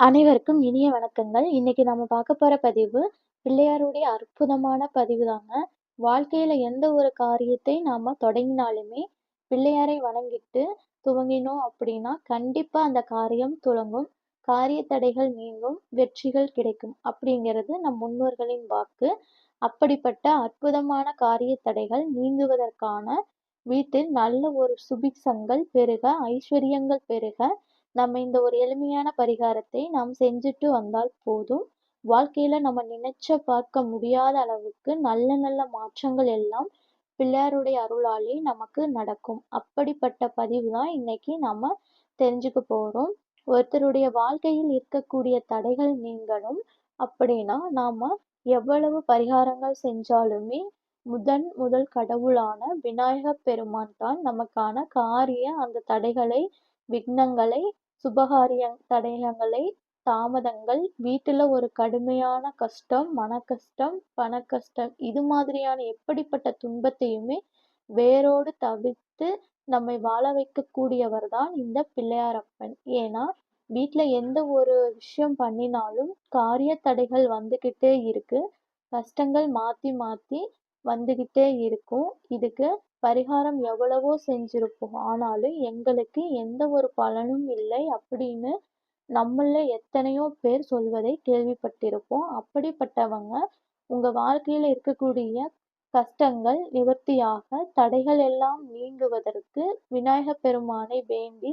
அனைவருக்கும் இனிய வணக்கங்கள். இன்னைக்கு நம்ம பார்க்க போற பதிவு, பிள்ளையாருடைய அற்புதமான பதிவு தாங்க. வாழ்க்கையில எந்த ஒரு காரியத்தை நாம தொடங்கினாலுமே, பிள்ளையாரை வணங்கிட்டு துவங்கினோம் அப்படின்னா, கண்டிப்பா அந்த காரியம் துவங்கும் காரிய தடைகள் நீங்கும், வெற்றிகள் கிடைக்கும். அப்படிங்கிறது நம் முன்னோர்களின் வாக்கு. அப்படிப்பட்ட அற்புதமான காரிய தடைகள் நீங்குவதற்கான வீட்டில் நல்ல ஒரு சுபிக்ஷங்கள் பெருக, ஐஸ்வர்யங்கள் பெருக, நம்ம இந்த ஒரு எளிமையான பரிகாரத்தை நாம் செஞ்சுட்டு வந்தால் போதும். வாழ்க்கையில நம்ம நினைச்ச பார்க்க முடியாத அளவுக்கு நல்ல நல்ல மாற்றங்கள் எல்லாம் பிள்ளையாருடைய அருளாலே நமக்கு நடக்கும். அப்படிப்பட்ட பதிவு தான் இன்னைக்கு நம்ம தெரிஞ்சுக்க போறோம். ஒருத்தருடைய வாழ்க்கையில் இருக்கக்கூடிய தடைகள் நீங்கணும் அப்படின்னா, நாம எவ்வளவு பரிகாரங்கள் செஞ்சாலுமே முதன் முதல் கடவுளான விநாயகப் பெருமான் தான் நமக்கான காரிய அந்த தடைகளை, விக்னங்களை சுபகாரிய தடயங்களை தாமதங்கள் வீட்டுல ஒரு கடுமையான கஷ்டம் மனக்கஷ்டம் பணக்கஷ்டம் இது மாதிரியான எப்படிப்பட்ட துன்பத்தையுமே வேரோடு தவிர்த்து நம்மை வாழ வைக்கக்கூடியவர் தான் இந்த பிள்ளையாரப்பன். ஏன்னா வீட்டில் எந்த ஒரு விஷயம் பண்ணினாலும் காரிய தடைகள் வந்துக்கிட்டே இருக்கு. கஷ்டங்கள் மாற்றி மாற்றி வந்துக்கிட்டே இருக்கும். இதுக்கு பரிகாரம் எவ்வளவோ செஞ்சிருப்போம். ஆனாலும் எங்களுக்கு எந்த ஒரு பலனும் இல்லை அப்படின்னு நம்மள எத்தனையோ பேர் சொல்வதை கேள்விப்பட்டிருப்போம். அப்படிப்பட்டவங்க உங்க வாழ்க்கையில இருக்கக்கூடிய கஷ்டங்கள் நிவர்த்தியாக தடைகள் எல்லாம் நீங்குவதற்கு விநாயகப் பெருமானை வேண்டி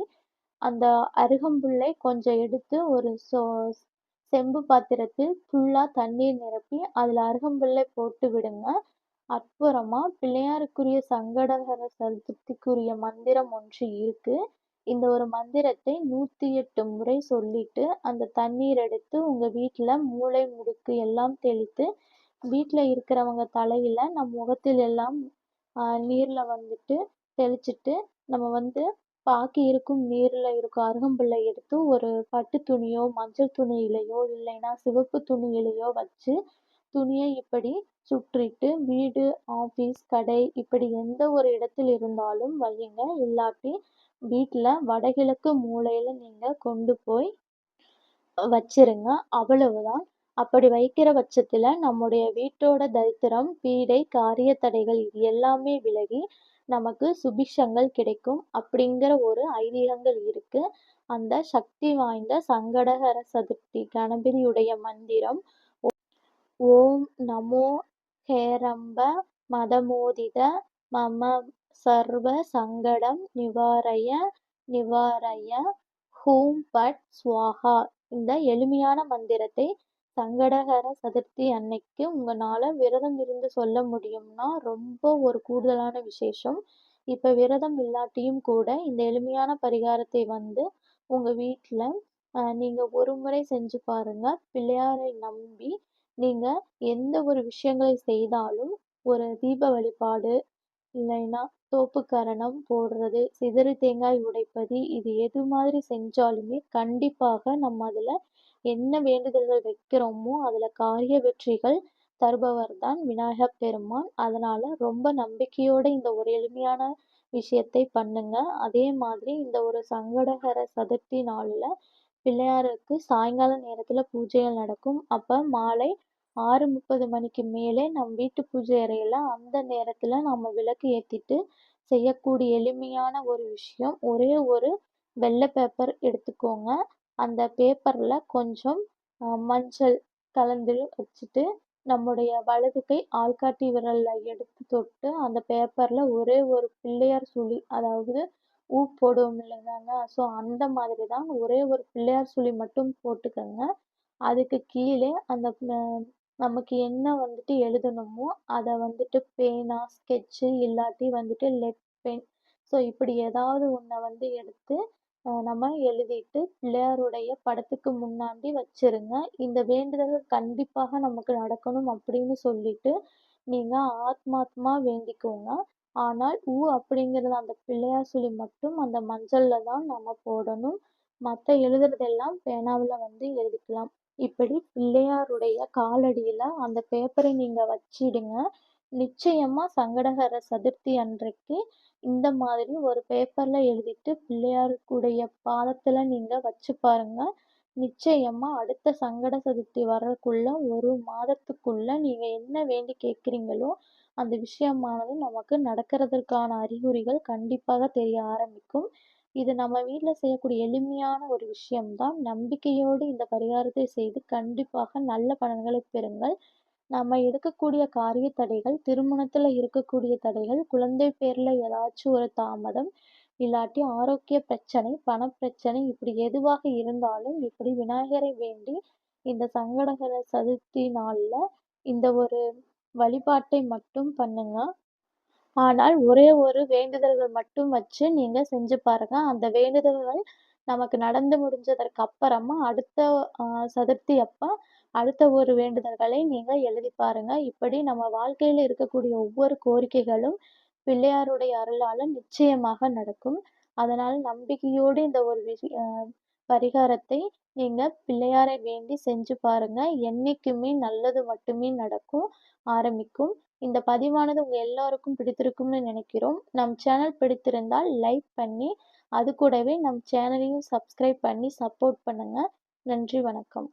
அந்த அருகம்புல்லை கொஞ்சம் எடுத்து ஒரு சோ செம்பு பாத்திரத்தில் ஃபுல்லா தண்ணீர் நிரப்பி அதில் அருகம்புல்லை போட்டு விடுங்க. அப்புறமா பிள்ளையாருக்குரிய சங்கடகர சதுர்த்திக்குரிய மந்திரம் ஒன்று இருக்கு. இந்த ஒரு மந்திரத்தை நூற்றி எட்டு முறை சொல்லிட்டு அந்த தண்ணீர் எடுத்து உங்கள் வீட்டில் மூளை முடுக்கு எல்லாம் தெளித்து வீட்டில் இருக்கிறவங்க தலையில் நம் முகத்தில் எல்லாம் நீரில் வந்துட்டு தெளிச்சிட்டு நம்ம வந்து பாக்கி இருக்கும் நீரில் இருக்கும் அருகம்புல்லை எடுத்து ஒரு பட்டு துணியோ மஞ்சள் துணியிலையோ இல்லைன்னா சிவப்பு துணியிலையோ வச்சு துணியை இப்படி சுற்றிட்டு வீடு ஆஃபீஸ் கடை இப்படி எந்த ஒரு இடத்தில் இருந்தாலும் வையுங்க. இல்லாட்டி வீட்டில் வடகிழக்கு மூலையில் நீங்கள் கொண்டு போய் வச்சிருங்க. அவ்வளவுதான். அப்படி வைக்கிற பட்சத்தில் நம்முடைய வீட்டோட தரித்திரம் பீடை காரிய தடைகள் இது எல்லாமே விலகி நமக்கு சுபிஷங்கள் கிடைக்கும் அப்படிங்கிற ஒரு ஐதீகங்கள் இருக்கு. அந்த சக்தி வாய்ந்த சங்கடகர சதுர்த்தி கணபதியுடைய மந்திரம் ஓம் நமோ ஹேரம்ப மதமோதித மம சர்வ சங்கடம் நிவாரய நிவாரய ஹூம் பட் ஸ்வாஹா. இந்த எளிமையான மந்திரத்தை சங்கடகர சதுர்த்தி அன்னைக்கு உங்களால் விரதம் இருந்து சொல்ல முடியும்னா ரொம்ப ஒரு கூடுதலான விசேஷம். இப்போ விரதம் இல்லாட்டியும் கூட இந்த எளிமையான பரிகாரத்தை வந்து உங்கள் வீட்டில் நீங்கள் ஒரு முறை செஞ்சு பாருங்கள் பிள்ளையாரை நம்பி நீங்கள் எந்த ஒரு விஷயங்களை செய்தாலும் ஒரு தீப வழிபாடு இல்லைன்னா தோப்புக்கரணம் போடுறது சிதறு தேங்காய் உடைப்பது இது எது மாதிரி செஞ்சாலுமே கண்டிப்பாக நம்ம அதில் என்ன வேண்டுதல்கள் வைக்கிறோமோ அதில் காரிய வெற்றிகள் தருபவர் தான் விநாயகப் பெருமான். அதனால் ரொம்ப நம்பிக்கையோடு இந்த ஒரு எளிமையான விஷயத்தை பண்ணுங்க. அதே மாதிரி இந்த ஒரு சங்கடகர சதுர்த்தி நாளில் பிள்ளையாருக்கு சாயங்கால நேரத்தில் பூஜைகள் நடக்கும். அப்போ மாலை ஆறு முப்பது மணிக்கு மேலே நம் வீட்டு பூஜை அறையில் அந்த நேரத்தில் நம்ம விளக்கு ஏற்றிட்டு செய்யக்கூடிய எளிமையான ஒரு விஷயம். ஒரே ஒரு வெள்ளை பேப்பர் எடுத்துக்கோங்க. அந்த பேப்பரில் கொஞ்சம் மஞ்சள் கலந்து வச்சுட்டு நம்முடைய வலது கை ஆள்காட்டி விரலில் எடுத்து தொட்டு அந்த பேப்பரில் ஒரே ஒரு பிள்ளையார் சுழி அதாவது ஊ போடுவோம் இல்லைங்கங்க ஸோ அந்த மாதிரி தான் ஒரே ஒரு பிள்ளையார் சுழி மட்டும் போட்டுக்கோங்க. அதுக்கு கீழே அந்த நமக்கு என்ன வந்துட்டு எழுதணுமோ அதை வந்துட்டு பேனா ஸ்கெட்சு இல்லாட்டி வந்துட்டு லெட் பென் ஸோ இப்படி ஏதாவது ஒன்றை வந்து எடுத்து நம்ம எழுதிட்டு பிள்ளையாருடைய படத்துக்கு முன்னாடி வச்சிருங்க. இந்த வேண்டுதல் கண்டிப்பாக நமக்கு நடக்கணும் அப்படின்னு சொல்லிட்டு நீங்கள் ஆத்மாத்மா வேண்டிக்கோங்க. ஆனால் ஊ அப்படிங்கிறது அந்த பிள்ளையார் சொல்லி மட்டும் அந்த மஞ்சளில் தான் நம்ம போடணும். மற்ற எழுதுறதெல்லாம் பேனாவில் வந்து எழுதிக்கலாம். இப்படி பிள்ளையாருடைய காலடியில் அந்த பேப்பரை நீங்கள் வச்சிடுங்க. நிச்சயமாக சங்கடகர சதுர்த்தி அன்றைக்கு இந்த மாதிரி ஒரு பேப்பரில் எழுதிட்டு பிள்ளையாருக்குடைய பாதத்தில் நீங்கள் வச்சு பாருங்கள் நிச்சயமாக அடுத்த சங்கட சதுர்த்தி வர்றதுக்குள்ள ஒரு மாதத்துக்குள்ள நீங்கள் என்ன வேண்டி கேட்குறீங்களோ அந்த விஷயமானது நமக்கு நடக்கிறதற்கான அறிகுறிகள் கண்டிப்பாக தெரிய ஆரம்பிக்கும். இது நம்ம வீட்டில் செய்யக்கூடிய எளிமையான ஒரு விஷயம்தான். நம்பிக்கையோடு இந்த பரிகாரத்தை செய்து கண்டிப்பாக நல்ல பலன்களை பெறுங்கள். நம்ம எடுக்கக்கூடிய காரிய தடைகள் திருமணத்தில் இருக்கக்கூடிய தடைகள் குழந்தை பேரில் ஏதாச்சும் ஒரு தாமதம் இல்லாட்டி ஆரோக்கிய பிரச்சனை பணப்பிரச்சனை இப்படி எதுவாக இருந்தாலும் இப்படி விநாயகரை வேண்டி இந்த சங்கடகர சதுர்த்தி நாளில் இந்த ஒரு வழிபாட்டை மட்டும் பண்ணுங்க. ஆனால் ஒரே ஒரு வேண்டுதல்கள் மட்டும் வச்சு நீங்கள் செஞ்சு பாருங்க. அந்த வேண்டுதல்கள் நமக்கு நடந்து முடிஞ்சதற்கு அப்புறமா அடுத்த சதுர்த்தி அப்போ அடுத்த ஒரு வேண்டுதல்களை நீங்கள் எழுதி பாருங்க. இப்படி நம்ம வாழ்க்கையில் இருக்கக்கூடிய ஒவ்வொரு கோரிக்கைகளும் பிள்ளையாருடைய அருளால் நிச்சயமாக நடக்கும். அதனால் நம்பிக்கையோடு இந்த ஒரு விஷய பரிகாரத்தை நீங்கள் பிள்ளையாரை வேண்டி செஞ்சு பாருங்க. என்றைக்குமே நல்லது மட்டுமே நடக்கும் ஆரம்பிக்கும். இந்த பதிவானது உங்கள் எல்லோருக்கும் பிடித்திருக்கும்னு நினைக்கிறோம். நம் சேனல் பிடித்திருந்தால் லைக் பண்ணி அது கூடவே நம் சேனலையும் சப்ஸ்கிரைப் பண்ணி சப்போர்ட் பண்ணுங்கள் நன்றி வணக்கம்.